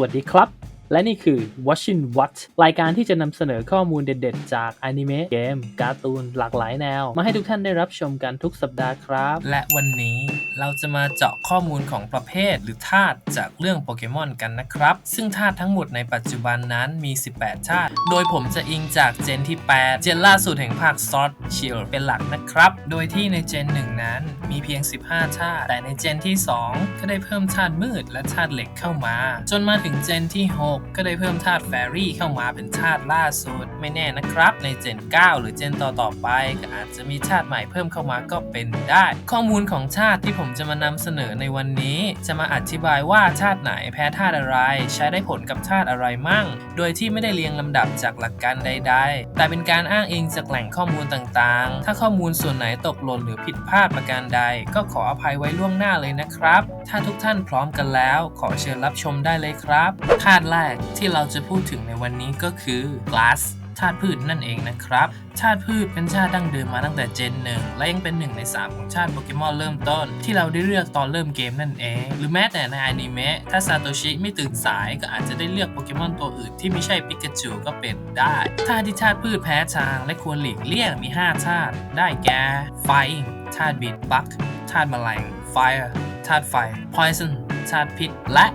วัสดีครับ และนี่คือ Watching What รายการที่จะนำเสนอข้อมูลเด็ดๆ จากอนิเมะ เกม การ์ตูน หลากหลายแนว มาให้ทุกท่านได้รับชมกันทุกสัปดาห์ครับ และวันนี้เราจะมาเจาะข้อมูลของประเภทหรือธาตุจากเรื่องโปเกมอนกันนะครับ ซึ่งธาตุทั้งหมดในปัจจุบันนั้นมี 18 ธาตุ โดยผมจะอิงจากเจนที่ 8 เจนล่าสุดแห่งภาค Sword Shield เป็นหลักนะครับ โดยที่ในเจน 1 นั้นมีเพียง 15 ธาตุ แต่ในเจนที่ 2 ก็ได้เพิ่มธาตุมืดและธาตุเหล็กเข้ามา จนมาถึงเจนที่ 6ก็ได้เพิ่มธาตุแฟรี่เข้ามาเป็นธาตุล่าสุด ไม่แน่นะครับ ในเจน 9 หรือเจนต่อๆไปก็อาจจะมีธาตุใหม่เพิ่มเข้ามาก็เป็นได้ ข้อมูลของธาตุที่ผมจะมานำเสนอในวันนี้ จะมาอธิบายว่าธาตุไหนแพ้ธาตุอะไร ใช้ได้ผลกับธาตุอะไรมั่ง โดยที่ไม่ได้เรียงลำดับจากหลักการใด ๆ แต่เป็นการอ้างอิงจากแหล่งข้อมูลต่างๆ ถ้าข้อมูลส่วนไหนตกหล่นหรือผิดพลาดประการใด ก็ขออภัยไว้ล่วงหน้าเลยนะครับ ถ้าทุกท่านพร้อมกันแล้ว ขอเชิญรับชมได้เลยครับธาตุแรกที่เราจะพูดถึงในวันนี้ก็คือ glass ธาตุพืชนั่นเองนะครับธาตุพืชเป็นชาติดั้งเดิมมาตั้งแต่เจนหนึ่งและยังเป็นหนึ่งใน 3 ของชาติโปเกมอนเริ่มต้น ที่เราได้เลือกตอนเริ่มเกมนั่นเอง หรือแม้แต่ในอนิเมะถ้าซาโตชิไม่ตื่นสายก็อาจจะได้เลือกโปเกมอนตัวอื่นที่ไม่ใช่ปิกาจูก็เป็นได้ธาตุที่ธาตุพืชแพ้ทางและควรหลีกเลี่ยงมี5ธาตุได้แก่ Fire ธาตุบิดบักธาตุแมลง Fire ธาตุไฟ Poison ธาตุพิษและ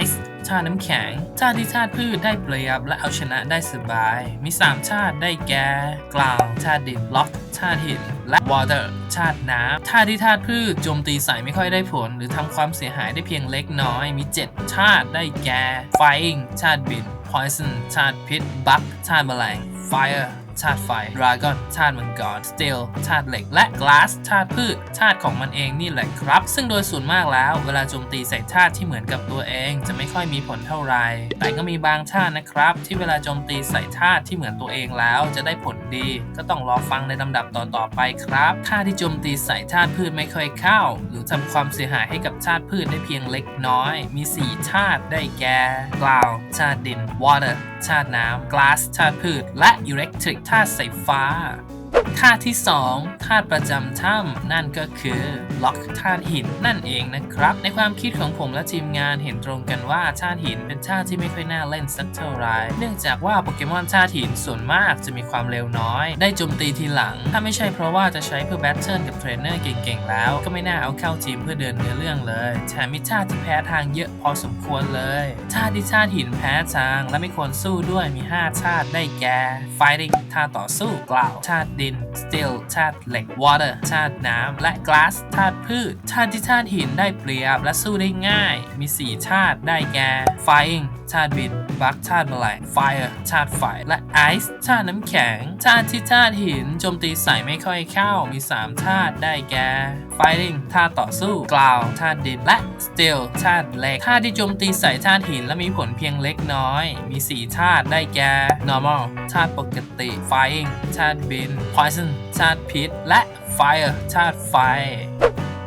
Ice ธาตุน้ำแข็งธาตุที่ธาตุพืชได้เปรียบและเอาชนะได้สบาย มี3ธาตุได้แก่กลางธาตุดินล็อกธาตุหินและ water ธาตุน้ำธาตุที่ธาตุพืชโจมตีใส่ไม่ค่อยได้ผล หรือทำความเสียหายได้เพียงเล็กน้อย มี7ธาตุได้แก่ fire ธาตุบิน poison ธาตุพิษ bug ธาตุแมลง fire ธาตุไฟ Dragon ธาตุมังกร Steel ธาตุเหล็ก และ Glass ธาตุพืชธาตุของมันเองนี่แหละครับ ซึ่งโดยส่วนมากแล้ว เวลาโจมตีใส่ธาตุที่เหมือนกับตัวเอง จะไม่ค่อยมีผลเท่าไหร่ แต่ก็มีบางธาตุนะครับ ที่เวลาโจมตีใส่ธาตุที่เหมือนตัวเองแล้วจะได้ผลดี ก็ต้องรอฟังในลำดับต่อๆไปครับธาตุที่โจมตีใส่ธาตุพืชไม่ค่อยเข้า หรือทำความเสียหายให้กับธาตุพืชได้เพียงเล็กน้อย มี4ธาตุได้แก่ Ground ธาตุดิน Water ธาตุน้ำ Glass ธาตุพืช และ Electric ธาตุไฟฟ้า ธาตุที่2ธาตุประจำถ้ำนั่นก็คือล็อกธาตุหินนั่นเองนะครับ ในความคิดของผมและทีมงานเห็นตรงกันว่าธาตุหินเป็นธาตุที่ไม่ค่อยน่าเล่นสักเท่าไหรเนื่องจากว่าโปเกมอนธาตุหินส่วนมากจะมีความเร็วน้อย ได้โจมตีทีหลัง ถ้าไม่ใช่เพราะว่าจะใช้เพื่อแบทเทิลกับเทรนเนอร์เก่งๆแล้ว ก็ไม่น่าเอาเข้าทีมเพื่อเดินเนื้อเรื่องเลยแถมมีธาตุที่แพ้ทางเยอะพอสมควรเลยธาตุที่ธาหินแพ้ทางและไม่ควรสู้ด้วยมี5ธาตุได้แก่ fighting ธาตุต่อสู้กล่าวธาตุดิน steel ธาตุเหล็ก water ธาตุน้ำและ glass ธาตุพืชธาตุที่ธาตุหินได้เปรียบและสู้ได้ง่าย มี 4 ธาตุได้แก่ flying ธาตุบิน bug ธาตุแมลง fire ธาตุไฟ และ ice ธาตุน้ำแข็งธาตุที่ธาตุหินโจมตีใส่ไม่ค่อยเข้ามี3ธาตุได้แก่ fighting ธาตุต่อสู้ ground ธาตุดินและ steel ธาตุเหล็กธาตุที่โจมตีใส่ธาตุหินและมีผลเพียงเล็กน้อย มี4ธาตุได้แก่ normal ธาตุปกติ flying ธาตุบิน poison ธาตุพิษ และ fire ธาตุไฟ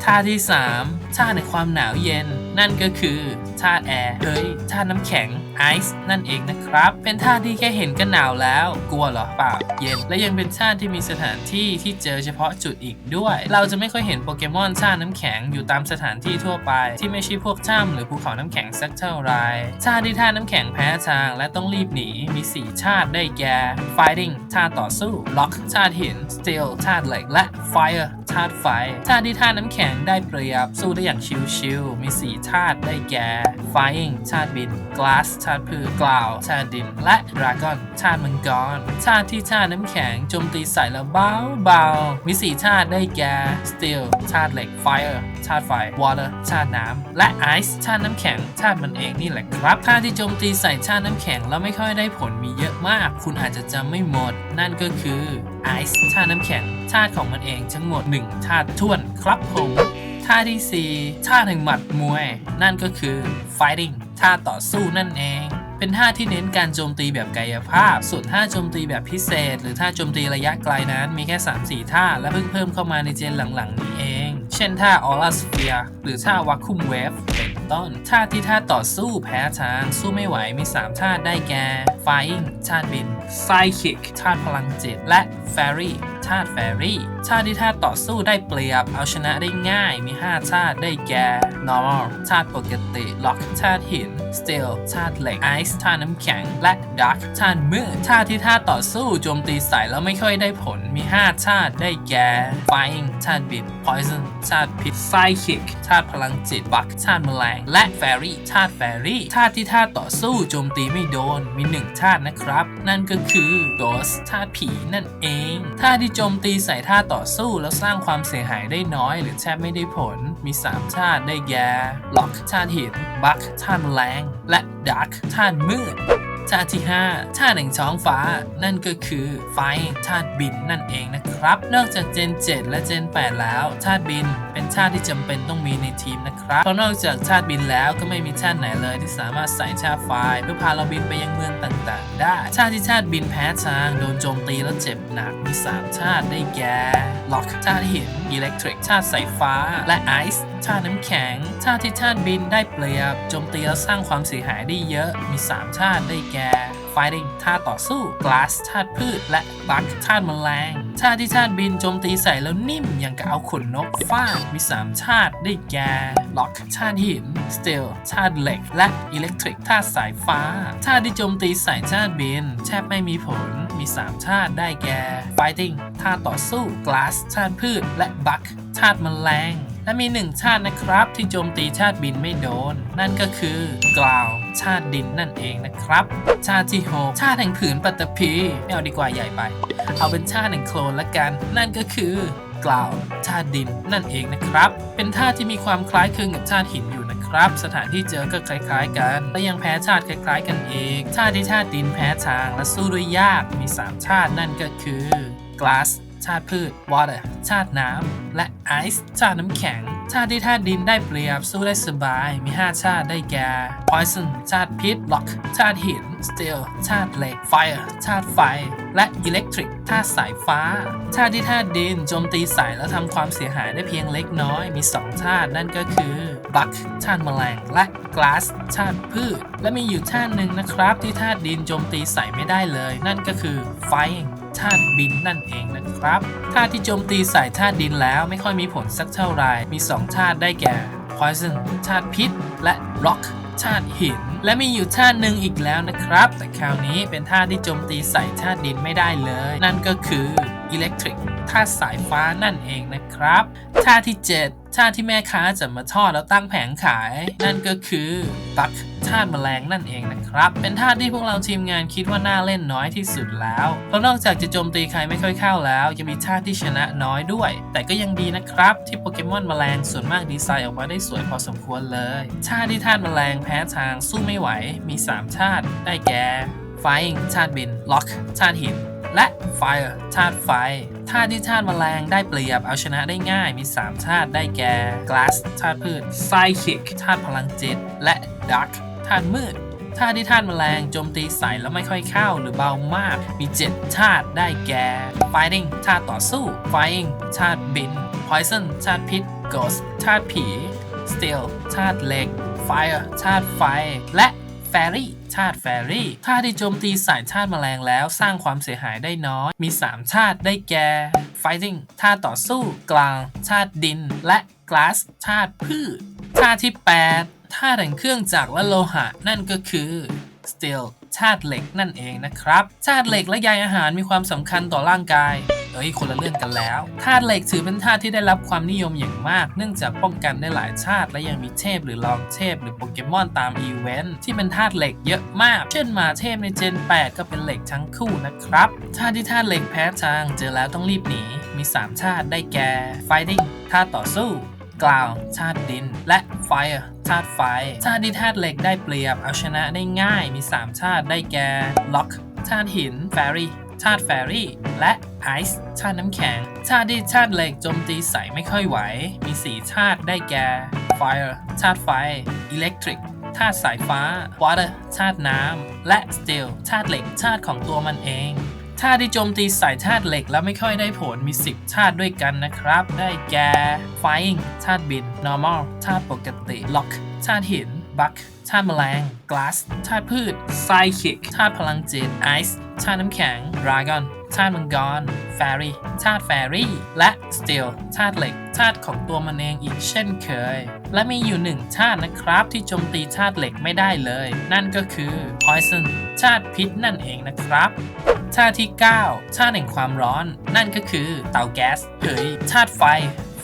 ธาตุที่ 3ธาตุในความหนาวเย็น นั่นก็คือธาตุแอร์เฮ้ยธาตุน้ำแข็งไอซ์นั่นเองนะครับ เป็นธาตุที่แค่เห็นก็หนาวแล้ว กลัวเหรอเปล่าเย็น และยังเป็นธาตุที่มีสถานที่ที่เจอเฉพาะจุดอีกด้วย เราจะไม่ค่อยเห็นโปเกมอนธาตุน้ำแข็งอยู่ตามสถานที่ทั่วไป ที่ไม่ใช่พวกถ้ำหรือภูเขาน้ำแข็งสักเท่าไรธาตุที่ธาตุน้ำแข็งแพ้ทางและต้องรีบหนีมี4ธาตุได้แก่ fighting ธาตุต่อสู้ lock ธาตุหิน steel ธาตุเหล็กและ fire ธาตุไฟธาตุที่ธาตุน้ำแข็งได้เปรียบสู้ได้อย่างชิวๆมี4ธาตุได้แก่ flying ธาตุบิน glass ธาตุพืช cloud ธาตุดิน และ dragon ธาตุมังกรธาตุที่ธาตุน้ำแข็งโจมตีใส่แล้วเบาเบาๆมี4ธาตุได้แก่ steel ธาตุเหล็ก fire ธาตุไฟ water ธาตุน้ำและ ice ธาตุน้ำแข็งธาตุมันเองนี่แหละครับธาตุที่โจมตีใส่ธาตุน้ำแข็งแล้วไม่ค่อยได้ผลมีเยอะมาก คุณอาจจะจำไม่หมด นั่นก็คือ ice ธาตุน้ำแข็งธาตุของมันเองทั้งหมด1ธาตุท้วนครับผม ท่าที่ 4 ท่าแห่งหมัดมวย นั่นก็คือ fighting ท่าต่อสู้นั่นเอง เป็นท่าที่เน้นการโจมตีแบบกายภาพ ส่วนท่าโจมตีแบบพิเศษ หรือท่าโจมตีระยะไกลนั้นมีแค่ 3-4 ท่า และเพิ่งเพิ่มเข้ามาในเจนหลังๆ นี้เอง เช่นท่า Aura Sphere หรือท่า Vacuum Wave เป็นต้น ท่าที่ท่าต่อสู้แพ้ทาง สู้ไม่ไหวมี 3 ท่าได้แก่ Flying ท่าบิน Psychic ท่าพลังจิตและ Fairy ธาตุแฟรี่ธาตุที่ธาตุต่อสู้ได้เปรียบ เอาชนะได้ง่ายมี 5 ธาตุได้แก่ normal ธาตุปกติ lock ธาตุหิน steel ธาตุเหล็ก ice ธาตุน้ำแข็ง และ dark ธาตุมืดธาตุที่ธาตุต่อสู้โจมตีใส่แล้วไม่ค่อยได้ผลมี 5 ธาตุได้แก่ flying ธาตุบิน poison ธาตุพิษ psychic ธาตุพลังจิต bug ธาตุแมลง และ fairy ธาตุ fairy ธาตุที่ธาตุต่อสู้โจมตีไม่โดนมี 1 ธาตุนะครับ นั่นก็คือ ghost ธาตุผีนั่นเองธาตุที่จมตีใส่ท่าต่อสู้แล้วสร้างความเสียหายได้น้อย หรือแทบไม่ได้ผล มี 3 ชาติได้แก่ lock ธาตุหิน bug ธาติแรงและดักชาติมืด ธาตุที่5ธาตุแห่งท้องฟ้า นั่นก็คือไฟธาตุบินนั่นเองนะครับ นอกจากเจน 7 และเจน 8 แล้วธาตุบินเป็นธาตุที่จำเป็นต้องมีในทีมนะครับเพราะนอกจากธาตุบินแล้วก็ไม่มีธาตุไหนเลยที่สามารถใส่ธาตุไฟเพื่อพาเราบินไปยังเมืองต่างๆ ได้ธาตุที่ธาตุบินแพ้ทางโดนโจมตีแล้วเจ็บหนักมี3ธาตุได้แก่ล็อกธาตุหินอิเล็กทริกธาตุสายฟ้าและไอซ์ธาตุน้ำแข็งธาตุที่ธาตุบินได้เปรียบโจมตีแล้วสร้างความเสียหายได้เยอะมี3ธาตุได้แก่ Fighting ธาตุต่อสู้ Glass ธาตุพืช และ Bug ธาตุแมลงธาตุที่ธาตุบินโจมตีใส่แล้วนิ่มอย่างกับเอาขนนกฟาดมี3ธาตุได้แก่ Lock ธาตุหิน Steel ธาตุเหล็ก และ Electric ธาตุสายฟ้าธาตุที่โจมตีใส่ธาตุบินแทบไม่มีผลมี3ธาตุได้แก่ Fighting ธาตุต่อสู้ Glass ธาตุพืช และ Bug ธาตุแมลง และมีหนึ่งชาตินะครับ ที่โจมตีชาติบินไม่โดน นั่นก็คือกล่าวชาติดินนั่นเองนะครับ ชาติที่ 6 ชาติแห่งผืนปัตตภีไม่เอาดีกว่าใหญ่ไป เอาเป็นชาติแห่งโคลนละกัน นั่นก็คือกล่าวชาติดินนั่นเองนะครับ เป็นธาตุที่มีความคล้ายคลึงกับชาติหินอยู่นะครับ สถานที่เจอก็คล้าย ๆ กัน และยังแพ้ชาติคล้าย ๆ กันอีก ชาติที่ชาติดินแพ้ทางและสู้ด้วยยาก มีสามชาตินั่นก็คือ glass ชาติพืช water ชาติน้ำ และ ice ชาติน้ำแข็ง ชาติที่ธาตุดินได้เปรียบสู้ได้สบาย มี 5 ชาติได้แก่ poison ชาติพิษ rock ชาติหิน steel ชาติเหล็ก fire ชาติไฟ และ electric ธาตุสายฟ้า ชาติที่ธาตุดินโจมตีใส่แล้วทำความเสียหายได้เพียงเล็กน้อย มี 2 ชาตินั่นก็คือ bug ชาติแมลงและ glass ชาติพืช และมีอยู่ชาติหนึ่งนะครับ ที่ธาตุดินโจมตีใส่ไม่ได้เลย นั่นก็คือ fire ธาตุบินนั่นเองนะครับธาตุที่โจมตีใส่ธาตุดินแล้วไม่ค่อยมีผลสักเท่าไหร่มี2ธาตุได้แก่ poison ธาตุพิษ และ rock ธาตุหิน และมีอยู่ธาตุหนึ่งอีกแล้วนะครับ แต่คราวนี้เป็นธาตุที่โจมตีใส่ธาตุดินไม่ได้เลย นั่นก็คือ electric ธาตุสายฟ้านั่นเองนะครับธาตุที่7ธาตุที่แม่ค้าจะมาทอดแล้วตั้งแผงขาย นั่นก็คือตักธาตุแมลงนั่นเองนะครับ เป็นธาตุที่พวกเราทีมงานคิดว่าน่าเล่นน้อยที่สุดแล้วเพราะนอกจากจะโจมตีใครไม่ค่อยเข้าแล้ว ยังมีธาตุที่ชนะน้อยด้วย แต่ก็ยังดีนะครับ ที่โปเกมอนแมลงส่วนมากดีไซน์ออกมาได้สวยพอสมควรเลยธาตุที่ธาตุแมลงแพ้ทางสู้ไม่ไหว มี3ธาตุได้แก่ Flying ธาตุบิน Lock ธาตุหิน และ Fire ธาตุไฟธาตุที่ธาตุแมลงได้เปรียบเอาชนะได้ง่ายมี 3 ธาตุได้แก่ Glass ธาตุพืช Psychic ธาตุพลังจิต และ Dark ธาตุมืดธาตุที่ธาตุแมลงโจมตีใส่แล้วไม่ค่อยเข้าหรือเบามาก มี 7 ธาตุได้แก่ Fighting ธาตุต่อสู้ Flying ธาตุบิน Poison ธาตุพิษ Ghost ธาตุผี Steel ธาตุเหล็ก Fire ธาตุไฟ และ ฟรี่ธาตุแฟรี่ธาตุที่โจมตีสายธาตุแมลงแล้วสร้างความเสียหายได้น้อย มี3ธาตุได้แก่ Fighting ธาตุต่อสู้กลางธาตุดิน และ Glass ธาตุพืชธาตุที่ 8ธาตุแห่งเครื่องจักรและโลหะ นั่นก็คือ Steel ธาตุเหล็กนั่นเองนะครับธาตุเหล็กและใยอาหารมีความสำคัญต่อร่างกาย เอ้ยคนละเรื่องกันแล้วธาตุเหล็กถือเป็นธาตุที่ได้รับความนิยมอย่างมาก เนื่องจากป้องกันได้หลายชาติ และยังมีเทพหรือรองเทพหรือโปเกมอนตามอีเวนท์ที่เป็นธาตุเหล็กเยอะมาก เช่นหมาเทพในเจน 8 ก็เป็นเหล็กทั้งคู่นะครับธาตุที่ธาตุเหล็กแพ้ทางเจอแล้วต้องรีบหนีมี3ธาตุได้แก่ Fighting ธาตุต่อสู้กล่าวธาตุดิน และ Fire ธาตุไฟธาตุที่ธาตุเหล็กได้เปรียบเอาชนะได้ง่ายมี3ธาตุได้แก่ Lock ธาตุหิน Fairy ธาตุแฟรี่ และไอซ์ธาตุน้ำแข็งธาตุที่ธาตุเหล็กโจมตีใส่ไม่ค่อยไหว มี4ธาตุได้แก่ Fire ธาตุไฟ Electric ธาตุสายฟ้า Water ธาตุน้ำและ Steel ธาตุเหล็กธาตุของตัวมันเองธาตุที่โจมตีใส่ธาตุเหล็กแล้วไม่ค่อยได้ผลมี 10ธาตุด้วยกันนะครับ ได้แก่ Flying ธาตุบิน Normal ธาตุปกติ Lock ธาตุหิน Buck ธาตุแมลง Glass ธาตุพืช Psychic ธาตุพลังจิต Ice ธาตุน้ำแข็ง Dragon ธาตุมังกร Fairy ธาตุ Fairy และ Steel ธาตุเหล็กธาตุของตัวมันเองอีกเช่นเคย และมีอยู่หนึ่งธาตุนะครับที่โจมตีธาตุเหล็กไม่ได้เลย นั่นก็คือ Poison ธาตุพิษนั่นเองนะครับธาตุที่ 9ธาตุแห่งความร้อน นั่นก็คือเตาแก๊สเฮ้ยธาตุไฟ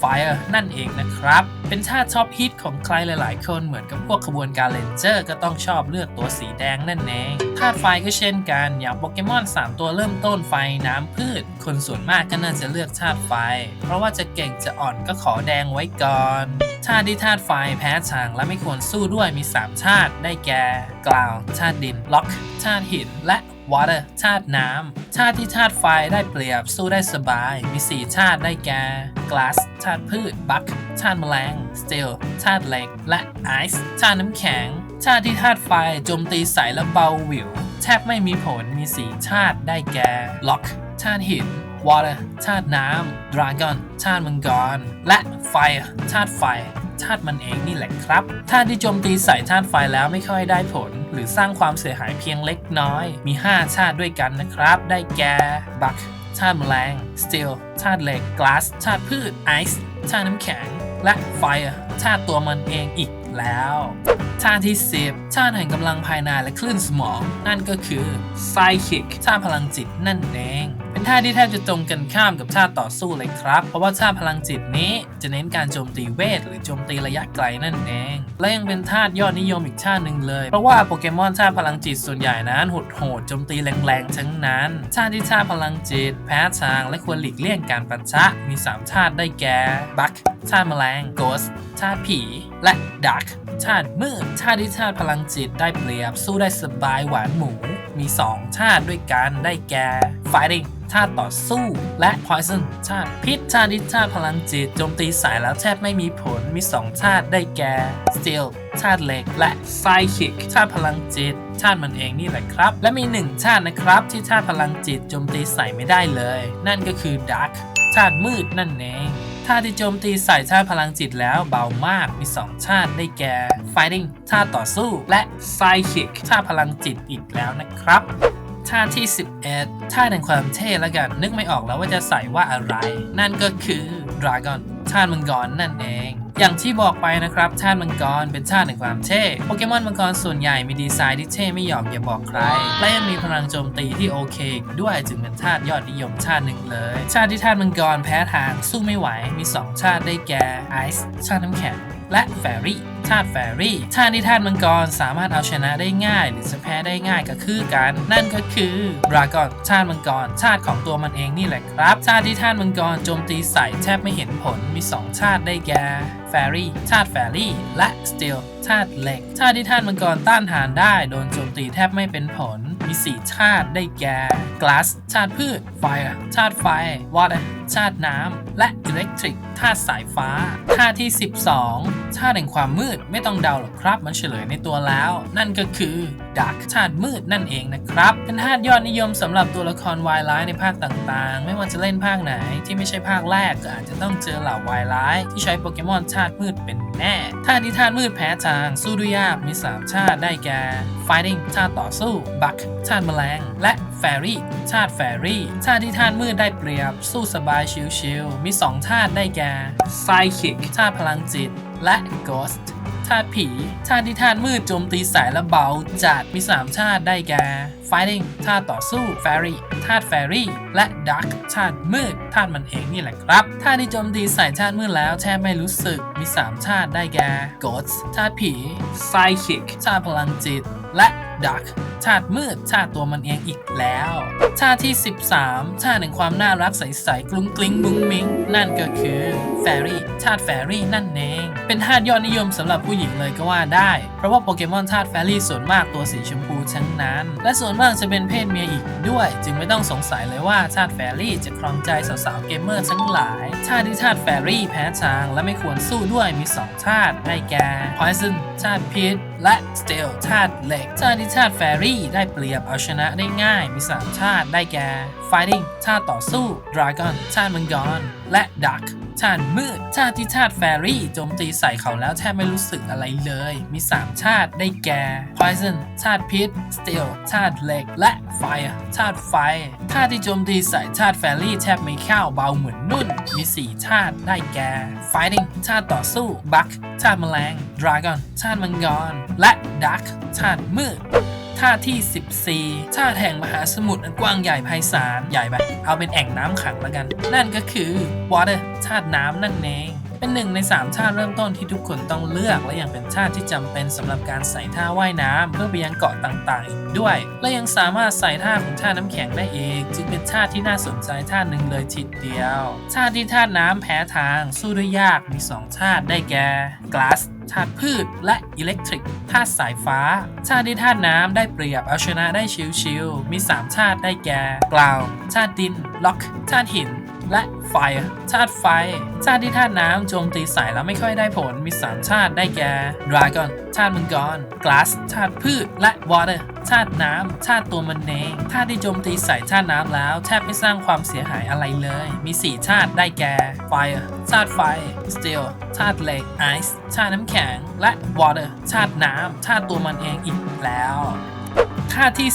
Fire นั่นเองนะครับ เป็นชาติชอบฮิตของใครหลาย ๆ คนเหมือนกับพวกขบวนการเลนเจอร์ก็ต้องชอบเลือกตัวสีแดงนั่นเองธาตุไฟก็เช่นกันอย่างโปเกมอน 3 ตัวเริ่มต้นไฟน้ำพืช คนส่วนมากก็น่าจะเลือกธาตุไฟ เพราะว่าจะเก่งจะอ่อนก็ขอแดงไว้ก่อนธาตุที่ธาตุไฟแพ้ทางและไม่ควรสู้ด้วยมี 3 ชาติได้แก่ กล่าวธาตุดินล็อกธาตุหินและ water ธาตุน้ำธาตุที่ธาตุไฟได้เปรียบสู้ได้สบาย มี4ธาตุได้แก่ glass ธาตุพืช buck ธาตุแมลง steel ธาตุเหล็ก และ ice ธาตุน้ำแข็งธาตุที่ธาตุไฟโจมตีใสและเบาหวิว แทบไม่มีผลมี4ธาตุได้แก่ lock ธาตุหิน water ธาตุน้ำ dragon ธาตุมังกร และ fire ธาตุไฟ ธาตุมันเองนี่แหละครับธาตุที่โจมตีใส่ธาตุไฟแล้วไม่ค่อยได้ผล หรือสร้างความเสียหายเพียงเล็กน้อย มี 5 ชาติด้วยกันนะครับ ได้แก่ buck ธาตุแมลง steel ธาตุเหล็ก glass ธาตุพืช ice ธาตุน้ำแข็ง และ fire ธาตุตัวมันเองอีกแล้วธาตุที่ 10ธาตุแห่งกำลังภายในและคลื่นสมอง นั่นก็คือ psychic ธาตุพลังจิตนั่นเอง เป็นธาตุที่แทบจะตรงกันข้ามกับธาตุต่อสู้เลยครับ เพราะว่าธาตุพลังจิตนี้จะเน้นการโจมตีเวท หรือโจมตีระยะไกลนั่นเอง และยังเป็นธาตุยอดนิยมอีกธาตุหนึ่งเลย เพราะว่าโปเกมอนธาตุพลังจิตส่วนใหญ่นั้นโหดโหดโจมตีแรงๆทั้งนั้นธาตุที่ธาตุพลังจิต แพ้ทางและควรหลีกเลี่ยงการปะทะมี3ธาตุได้แก่บัคธาตุแมลง Ghost ธาตุผีและ Dark ธาตุมืดธาตุที่ธาตุพลังจิตได้เปรียบสู้ได้สบายหวานหมู มี2ธาตุด้วยกันได้แก่ Fighting ธาตุต่อสู้ และ Poison ธาตุพิษธาตุที่ธาตุพลังจิตโจมตีสายแล้วแทบไม่มีผลมี 2 ธาตุได้แก่ Steel ธาตุเหล็ก และ Psychic ธาตุพลังจิตธาตุมันเองนี่แหละครับ และมีหนึ่งธาตุนะครับ ที่ธาตุพลังจิตโจมตีใส่ไม่ได้เลย นั่นก็คือ Dark ธาตุมืดนั่นเองธาตุที่โจมตีใส่ธาตุพลังจิตแล้วเบามากมี2ธาตุได้แก่ Fighting ธาตุต่อสู้ และ Psychic ธาตุพลังจิตอีกแล้วนะครับ ธาตุที่ 11ธาตุแห่งความเท่ละกัน นึกไม่ออกแล้วว่าจะใส่ว่าอะไร นั่นก็คือ Dragon ธาตุมังกรนั่นเองอย่างที่บอกไปนะครับธาตุมังกรเป็นธาตุแห่งความเท่โปเกมอนมังกรส่วนใหญ่มีดีไซน์ที่เท่ไม่หยอกอย่าบอกใคร และยังมีพลังโจมตีที่โอเค ด้วยจึงเป็นธาตุยอดนิยมธาตุหนึ่งเลยธาตุที่ธาตุมังกรแพ้ทางสู้ไม่ไหวมี2ธาตุได้แก่ไอซ์ธาตุน้ำแข็ง และแฟรี่ธาตุแฟรี่ธาตุที่ธาตุมังกรสามารถเอาชนะได้ง่าย หรือจะแพ้ได้ง่ายก็คือกัน นั่นก็คือดราก้อนธาตุมังกรธาตุของตัวมันเองนี่แหละครับธาตุที่ธาตุมังกรโจมตีใส่แทบไม่เห็นผลมี2ธาตุได้แก่แฟรี่ธาตุแฟรี่และสตีลธาตุเหล็กธาตุที่ธาตุมังกรต้านทานได้ โดนโจมตีแทบไม่เป็นผล มี4ธาตุได้แก่ glass ธาตุพืช fire ธาตุไฟ water ธาตุน้ำ และ electric ธาตุสายฟ้าธาตุที่ 12ธาตุแห่งความมืดไม่ต้องเดาหรอกครับ มันเฉลยในตัวแล้ว นั่นก็คือ dark ธาตุมืดนั่นเองนะครับ เป็นธาตุยอดนิยมสำหรับตัวละครวายร้ายในภาคต่างๆ ไม่ว่าจะเล่นภาคไหนที่ไม่ใช่ภาคแรกก็อาจจะต้องเจอเหล่าวายร้ายที่ใช้โปเกมอนธาตุมืดเป็นแน่ธาตุที่ธาตุมืดแพ้ทางสู้ด้วยยากมี 3 ชาติได้แก่ fighting ชาติต่อสู้ buck ชาติแมลง และ fairy ชาติ fairy ชาติที่ธาตุมืดได้เปรียบ สู้สบายชิวๆมี 2 ชาติได้แก่ psychic ชาติพลังจิต และ ghost าติผี ธาตุที่ธาตุมืดโจมตีสายและเบาจัดมี 3 ชาติได้แก่ fighting ธาตุต่อสู้ fairy ธาตุ fairy และ dark ชาติมืด ธาตุมันเองนี่แหละครับ ธาตุที่โจมตีสายชาติมืดแล้วแช่ไม่รู้สึก มี 3 ชาติได้แก่ ghost ธาตุผี psychic ชาติพลังจิต และ dark ธาตุมืดธาตุตัวมันเองอีกแล้วธาตุที่ 13ธาตุแห่งความน่ารักใสๆกลุ้งกลิ้งมุ้งมิ้งนั่นก็คือ fairy ธาตุ fairy นั่นเอง เป็นธาตุยอดนิยมสำหรับผู้หญิงเลยก็ว่าได้ เพราะว่าโปเกมอนธาตุ fairy ส่วนมากตัวสีชมพูทั้งนั้น และส่วนมากจะเป็นเพศเมียอีกด้วย จึงไม่ต้องสงสัยเลยว่าธาตุ fairy จะครองใจสาวๆเกมเมอร์ทั้งหลายธาตุที่ธาตุ fairy แพ้ทางและไม่ควรสู้ด้วยมี2ธาตุได้แก่ poison ธาตุพิษ และสเตลธาตุเหล็กธาตุที่ธาตุแฟรี่ได้เปรียบเอาชนะได้ง่าย มี3ธาตุได้แก่ fighting ธาตุต่อสู้ dragon ธาตุมังกรและ dark ชาติมืด ชาติที่ชาติแฟรี่โจมตีใส่เขาแล้วแทบไม่รู้สึกอะไรเลย มี 3 ชาติได้แก่ Poison ชาติพิษ Steel ชาติเหล็ก และ Fire ชาติไฟ ชาติที่โจมตีใส่ชาติแฟรี่แทบไม่เข้าเบาเหมือนนุ่น มี 4 ชาติได้แก่ Fighting ชาติต่อสู้ Buck ชาติแมลง Dragon ชาติมังกรและ Dark ชาติมืด ท่าที่ 14 ชาติแห่งมหาสมุทรอันกว้างใหญ่ไพศาล ใหญ่ไป เอาเป็นแอ่งน้ำขังแล้วกัน นั่นก็คือ water ชาติน้ำนั่นเองเป็นหนึ่งใน 3 ชาติเริ่มต้นที่ทุกคนต้องเลือก และยังเป็นชาติที่จำเป็นสำหรับการใส่ท่าว่ายน้ำเพื่อไปยังเกาะต่างๆ อีกด้วย และยังสามารถใส่ท่าของชาติน้ำแข็งได้เองจึงเป็นชาติที่น่าสนใจชาติหนึ่งเลยทีเดียว ชาติที่ธาตุน้ำแพ้ทางสู้ได้ยากมี 2 ชาติได้แก่ glass ธาตุพืช และอิเล็กทริกธาตุสายฟ้าชาติที่ธาตุน้ำได้เปรียบเอาชนะได้ชิวๆมี 3 ชาติได้แก่กล่าวชาติดิน ล็อกชาติหิน และ ไฟชาติไฟชาติที่ธาตุน้ำโจมตีใส่แล้วไม่ค่อยได้ผลมี 3 ชาติได้แก่ Dragon ชาติมังกร Glass ชาติพืชและ Water ชาติน้ำชาติตัวมันเองธาตุที่โจมตีใส่ชาติน้ำแล้ว แทบไม่สร้างความเสียหายอะไรเลย มี 4 ชาติได้แก่ Fire ชาติไฟ Steel ชาติเหล็ก Ice ชาติน้ำแข็ง และ Water ชาติน้ำชาติตัวมันเองอีกแล้วท่าที่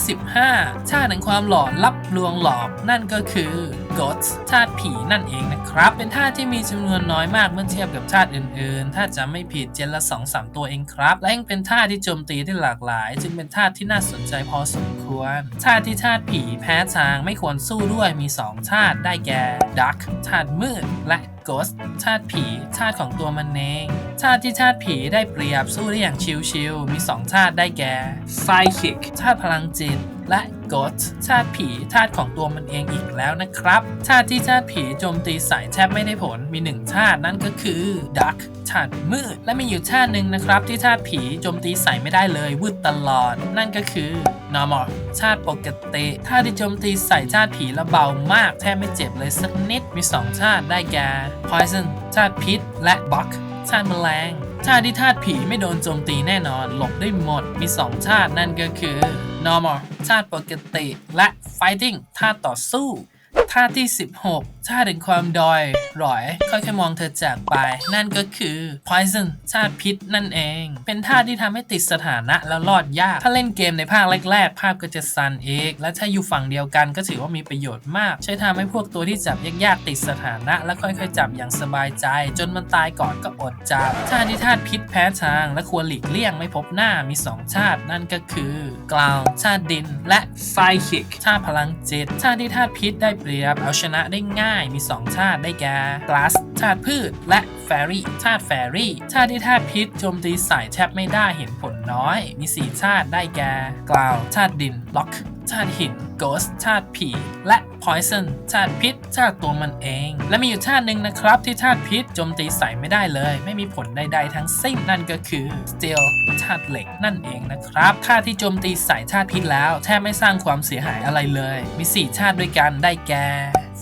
15ชาติแห่งความหลอนลับลวงหลอกนั่นก็คือ Ghost ชาติผีนั่นเองนะครับ เป็นท่าที่มีจำนวนน้อยมากเมื่อเทียบกับชาติอื่นๆ ถ้าจะไม่ผิดเจนละ2-3ตัวเองครับ และยังเป็นท่าที่โจมตีได้หลากหลาย จึงเป็นท่าที่น่าสนใจพอสมควร ชาติที่ชาติผีแพ้ทางไม่ควรสู้ด้วยมี 2 ชาติได้แก่ Dark ชาติมืด และ Ghost ชาติผี ชาติของตัวมันเอง ชาติที่ชาติผีได้เปรียบสู้ได้อย่างชิวๆมี 2 ชาติได้แก่ Psychic ชาติพลังจิต และ g o ชาติผีชาติของตัวมันเองอีกแล้วนะครับ ชาติที่ชาติผีโจมตีใส่แทบไม่ได้ผลมี1ชาตินั่นก็คือ Dark ชาติมืด และมีอยู่ชาติหนึ่งนะครับที่ชาติผีโจมตีใส่ไม่ได้เลยวืดตลอด นั่นก็คือ normal ชาติปกติ ถ้าที่โจมตีใส่ชาติผีแล้วเบามาก แทบไม่เจ็บเลยสักนิดมี 2 ชาติได้แก่ poison ชาติพิษ และ buck ชาติแมลงชาติที่ธาตุผีไม่โดนโจมตีแน่นอน หลบได้หมดมี 2 ชาตินั่นก็คือ normal ชาติปกติ และ fighting ธาตุต่อสู้ท่าที่ 16 ชาติแห่งความดอยหรอย ค่อยๆมองเธอจากไป นั่นก็คือ poison ชาติพิษนั่นเอง เป็นท่าที่ทำให้ติดสถานะแล้วรอดยาก ถ้าเล่นเกมในภาคแรกๆ ภาพก็จะสั่นเองและถ้าอยู่ฝั่งเดียวกันก็ถือว่ามีประโยชน์มาก ใช้ทำให้พวกตัวที่จับยากๆติดสถานะ และค่อยๆ จับอย่างสบายใจ จนมันตายก่อนก็อดจับท่าที่ธาตุพิษแพ้ทาง และควรหลีกเลี่ยงไม่พบหน้ามี 2 ชาตินั่นก็คือกลาวชาติดินและ Psychic ชาติพลังจิตชาติที่ธาตุพิษได้เปรียบเอาชนะได้ง่ายมี 2 ชาติได้แก่ Glass ชาติพืช และ Fairy ชาติ Fairy ชาติที่ธาตุพิษโจมตีใส่แทบไม่ได้เห็นผลน้อย มี 4 ชาติได้แก่กลาว ชาติดิน Lock ชาติหิน Ghost ชาติผี และ Poison ชาติพิษ ชาติตัวมันเอง และมีอยู่ชาติหนึ่งนะครับที่ชาติพิษโจมตีใส่ไม่ได้เลย ไม่มีผลใดๆทั้งสิ้นนั่นก็คือ Steel ชาติเหล็กนั่นเองนะครับท่าที่โจมตีใส่ชาติพิษแล้วแทบไม่สร้างความเสียหายอะไรเลย มี 4 ชาติด้วยกันได้แก่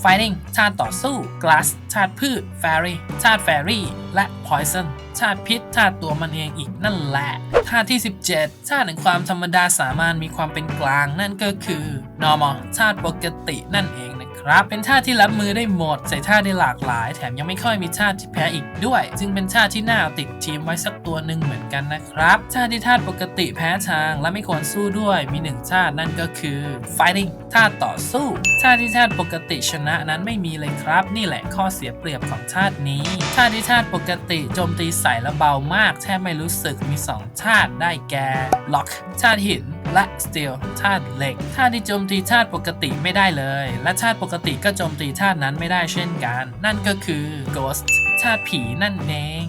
Fighting ชาติต่อสู้ Glass ชาติพืช Fairy ชาติ Fairy และ Poison ชาติพิษชาติตัวมันเองอีกนั่นแหละชาติที่ 17 ชาติแห่งความธรรมดาสามารถมีความเป็นกลางนั่นก็คือ normal ชาติปกตินั่นเอง นะครับ เป็นท่าที่รับมือได้หมด ใส่ท่าได้หลากหลาย แถมยังไม่ค่อยมีชาที่แพ้อีกด้วย จึงเป็นชาที่น่าติดทีมไว้สักตัวหนึ่งเหมือนกันนะครับชาที่ธาปกติแพ้ทางและไม่ควรสู้ด้วยมีหนึ่งชานั่นก็คือ fighting ธาต่อสู้ชาที่ธาปกติชนะนั้นไม่มีเลยครับ นี่แหละข้อเสียเปรียบของชานี้ชาที่ธาปกติโจมตีใส่แล้วเบามากแทบไม่รู้สึกมี 2 ชาติได้แก่ lock ชาติหิน และ steel ธาตุเหล็กธาตุที่โจมตีธาตุปกติไม่ได้เลย และชาติปกติก็โจมตีธาตุนั้นไม่ได้เช่นกัน นั่นก็คือ ghost ชาติผีนั่นเอง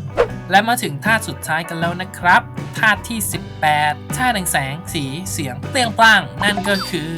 และมาถึงธาตุสุดท้ายกันแล้วนะครับธาตุที่ 18ธาตุแห่งแสงสีเสียงเตียงปร้างนั่นก็คือ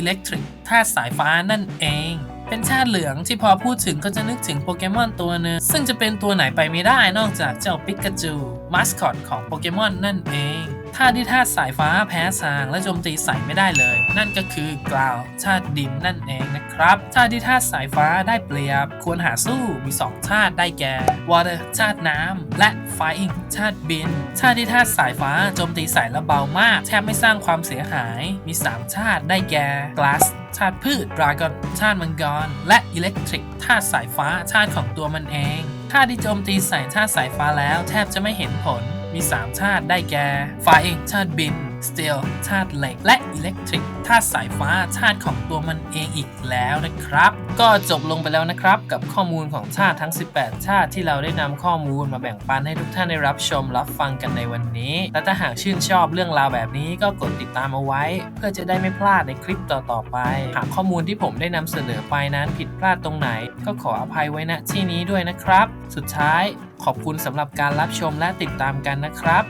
electric ธาตุสายฟ้านั่นเองเป็นชาติเหลืองที่พอพูดถึงก็จะนึกถึงโปเกมอนตัวหนึ่งซึ่งจะเป็นตัวไหนไปไม่ได้นอกจากเจ้าปิกาจูมาสคอตของโปเกมอนนั่นเอง ธาตุที่ธาตุสายฟ้าแพ้ทางและโจมตีใส่ไม่ได้เลย นั่นก็คือกล่าวชาติดินนั่นเองนะครับธาตุที่ธาตุสายฟ้าได้เปรียบ ควรหาสู้มี2ชาติได้แก่ Water ชาติน้ำและ Fire ชาติบินชาติที่ธาตุสายฟ้าโจมตีใส่และเบามาก แทบไม่สร้างความเสียหายมี3ชาติได้แก่ Glass ชาติพืช Dragon ชาติมังกร และ Electric ธาตุสายฟ้าชาติของตัวมันเองาตุที่โจมตีใส่ธาตุสายฟ้าแล้ว แทบจะไม่เห็นผล มี3ธาตุได้แก่ไฟธาตุบินสตีลธาตุเหล็ก และอิเล็กทริกธาตุสายฟ้าธาตุของตัวมันเองอีกแล้วนะครับ ก็จบลงไปแล้วนะครับ กับข้อมูลของธาตุทั้ง 18ธาตุที่เราได้นำข้อมูลมาแบ่งปันให้ทุกท่านได้รับชมรับฟังกันในวันนี้ และถ้าหากชื่นชอบเรื่องราวแบบนี้ก็กดติดตามเอาไว้ เพื่อจะได้ไม่พลาดในคลิปต่อๆไป หากข้อมูลที่ผมได้นำเสนอไปนั้นผิดพลาดตรงไหน ก็ขออภัยไว้ณที่นี้ด้วยนะครับ สุดท้าย ขอบคุณสำหรับการรับชมและติดตามกันนะครับ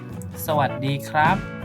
สวัสดีครับ